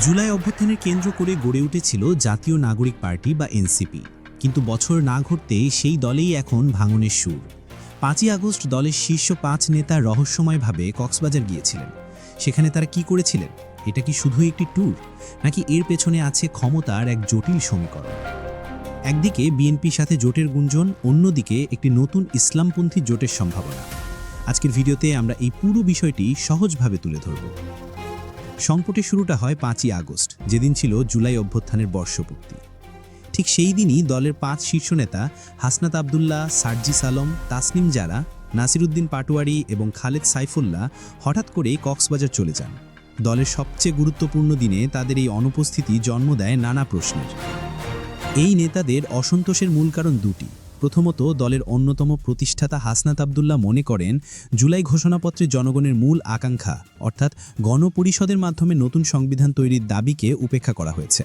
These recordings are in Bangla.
জুলাই অভ্যুত্থানের কেন্দ্র করে গড়ে উঠেছিল জাতীয় নাগরিক পার্টি বা এনসিপি। কিন্তু বছর না ঘটতেই সেই দলেই এখন ভাঙনের সুর। পাঁচই আগস্ট দলের শীর্ষ পাঁচ নেতা রহস্যময়ভাবে কক্সবাজার গিয়েছিলেন। সেখানে তারা কি করেছিলেন? এটা কি শুধুই একটি ট্যুর? নাকি এর পেছনে আছে ক্ষমতার এক জটিল সমীকরণ? একদিকে বিএনপির সাথে জোটের গুঞ্জন, অন্যদিকে একটি নতুন ইসলামপন্থী জোটের সম্ভাবনা। আজকের ভিডিওতে আমরা এই পুরো বিষয়টি সহজভাবে তুলে ধরব। সংকটের শুরুটা হয় পাঁচই আগস্ট, যেদিন ছিল জুলাই অভ্যুত্থানের বর্ষপূর্তি। ঠিক সেই দিনই দলের পাঁচ শীর্ষ নেতা হাসনাত আবদুল্লাহ, সার্জিস আলম, তাসনিম জারা, নাসিরুদ্দিন পাটোয়ারি এবং খালেদ সাইফুল্লাহ হঠাৎ করে কক্সবাজার চলে যান। দলের সবচেয়ে গুরুত্বপূর্ণ দিনে তাদের এই অনুপস্থিতি জন্ম দেয় নানা প্রশ্নের। এই নেতাদের অসন্তোষের মূল কারণ দুটি। প্রথমত দলের অন্যতম প্রতিষ্ঠাতা হাসনাত আবদুল্লাহ মনে করেন, জুলাই ঘোষণাপত্রে জনগণের মূল আকাঙ্ক্ষা, অর্থাৎ গণপরিষদের মাধ্যমে নতুন সংবিধান তৈরির দাবিকে উপেক্ষা করা হয়েছে।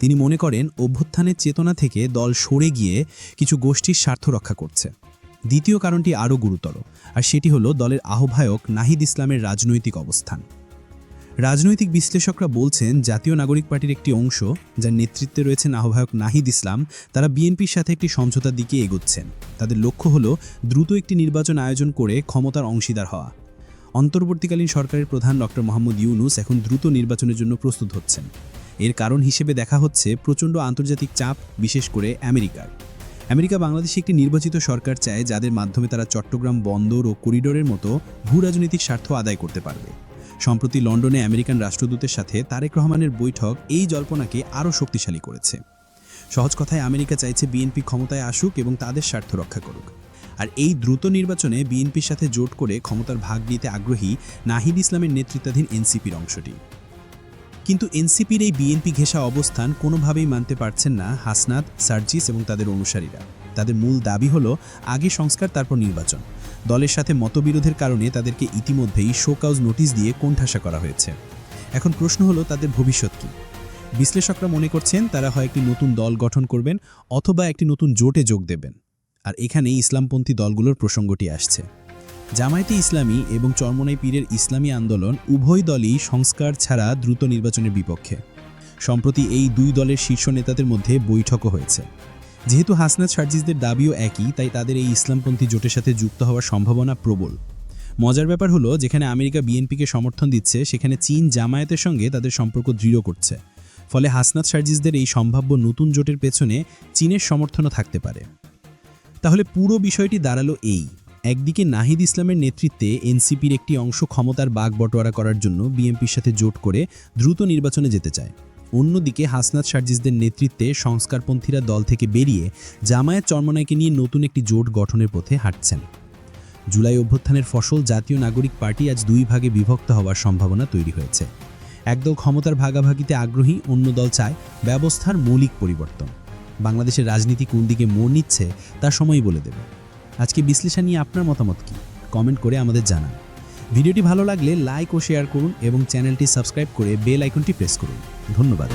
তিনি মনে করেন, অভ্যুত্থানের চেতনা থেকে দল সরে গিয়ে কিছু গোষ্ঠীর স্বার্থ রক্ষা করছে। দ্বিতীয় কারণটি আরও গুরুতর, আর সেটি হলো দলের আহ্বায়ক নাহিদ ইসলামের রাজনৈতিক অবস্থান। রাজনৈতিক বিশ্লেষকরা বলছেন, জাতীয় নাগরিক পার্টির একটি অংশ, যার নেতৃত্বে রয়েছেন আহ্বায়ক নাহিদ ইসলাম, তারা বিএনপির সাথে একটি সমঝোতার দিকে এগোচ্ছেন। তাদের লক্ষ্য হল দ্রুত একটি নির্বাচন আয়োজন করে ক্ষমতার অংশীদার হওয়া। অন্তর্বর্তীকালীন সরকারের প্রধান ডক্টর মোহাম্মদ ইউনুস এখন দ্রুত নির্বাচনের জন্য প্রস্তুত হচ্ছেন। এর কারণ হিসেবে দেখা হচ্ছে প্রচণ্ড আন্তর্জাতিক চাপ, বিশেষ করে আমেরিকার। আমেরিকা বাংলাদেশে একটি নির্বাচিত সরকার চায়, যাদের মাধ্যমে তারা চট্টগ্রাম বন্দর ও করিডোরের মতো ভূ রাজনৈতিক স্বার্থ আদায় করতে পারবে। সম্প্রতি লন্ডনে আমেরিকান রাষ্ট্রদূতের সাথে তারেক রহমানের বৈঠক, এই জল্পনাকে আরও শক্তিশালী করেছে। সহজ কথায়, আমেরিকা চাইছে বিএনপি ক্ষমতায় আসুক এবং তাদের স্বার্থ রক্ষা করুক। আর এই দ্রুত নির্বাচনে বিএনপির সাথে জোট করে ক্ষমতার ভাগ নিতে আগ্রহী নাহিদ ইসলামের নেতৃত্বাধীন এনসিপির অংশটি। কিন্তু এনসিপির এই বিএনপি ঘেঁষা অবস্থান কোনোভাবেই মানতে পারছেন না হাসনাত, সার্জিস এবং তাদের অনুসারীরা। তাদের মূল দাবি হলো, আগে সংস্কার, তারপর নির্বাচন। দলের সাথে মতবিরোধের কারণে তাদেরকে ইতিমধ্যেই শোকাউজ নোটিশ দিয়ে কোণঠাসা করা হয়েছে। এখন প্রশ্ন হলো, তাদের ভবিষ্যৎ কী? বিশ্লেষকরা মনে করছেন, তারা হয় একটি নতুন দল গঠন করবেন অথবা একটি নতুন জোটে যোগ দেবেন। আর এখানেই ইসলামপন্থী দলগুলোর প্রসঙ্গটি আসছে। জামায়াতে ইসলামী এবং চরমনাই পীরের ইসলামী আন্দোলন উভয় দলই সংস্কার ছাড়া দ্রুত নির্বাচনের বিপক্ষে। সম্প্রতি এই দুই দলের শীর্ষ নেতাদের মধ্যে বৈঠকও হয়েছে। যেহেতু হাসনাত সার্জিসদের দাবিও একই, তাই তাদের এই ইসলামপন্থী জোটের সাথে যুক্ত হওয়ার সম্ভাবনা প্রবল। মজার ব্যাপার হলো, যেখানে আমেরিকা বিএনপিকে সমর্থন দিচ্ছে, সেখানে চীন জামায়াতের সঙ্গে তাদের সম্পর্ক দৃঢ় করছে। ফলে হাসনাত সার্জিসদের এই সম্ভাব্য নতুন জোটের পেছনে চীনের সমর্থনও থাকতে পারে। তাহলে পুরো বিষয়টি দাঁড়াল এই। একদিকে নাহিদ ইসলামের নেতৃত্বে এনসিপির একটি অংশ ক্ষমতার বাগ বটোয়ারা করার জন্য বিএনপির সাথে জোট করে দ্রুত নির্বাচনে যেতে চায়। অন্যদিকে হাসনাত সার্জিসদের নেতৃত্বে সংস্কারপন্থীরা দল থেকে বেরিয়ে জামায়াত চরমনাইকে নিয়ে নতুন একটি জোট গঠনের পথে হাঁটছেন। জুলাই অভ্যুত্থানের ফসল জাতীয় নাগরিক পার্টি আজ দুই ভাগে বিভক্ত হওয়ার সম্ভাবনা তৈরি হয়েছে। একদল ক্ষমতার ভাগাভাগিতে আগ্রহী অন্য দল চায় ব্যবস্থার মৌলিক পরিবর্তন। বাংলাদেশের রাজনীতি কোন দিকে মোড় নিচ্ছে তা সময়ই বলে দেবে। আজকে বিশ্লেষণ নিয়ে আপনার মতামত কি? কমেন্ট করে আমাদের জানান। ভিডিওটি ভালো লাগলে লাইক ও শেয়ার করুন এবং চ্যানেলটি সাবস্ক্রাইব করে বেল আইকনটি প্রেস করুন। ধন্যবাদ।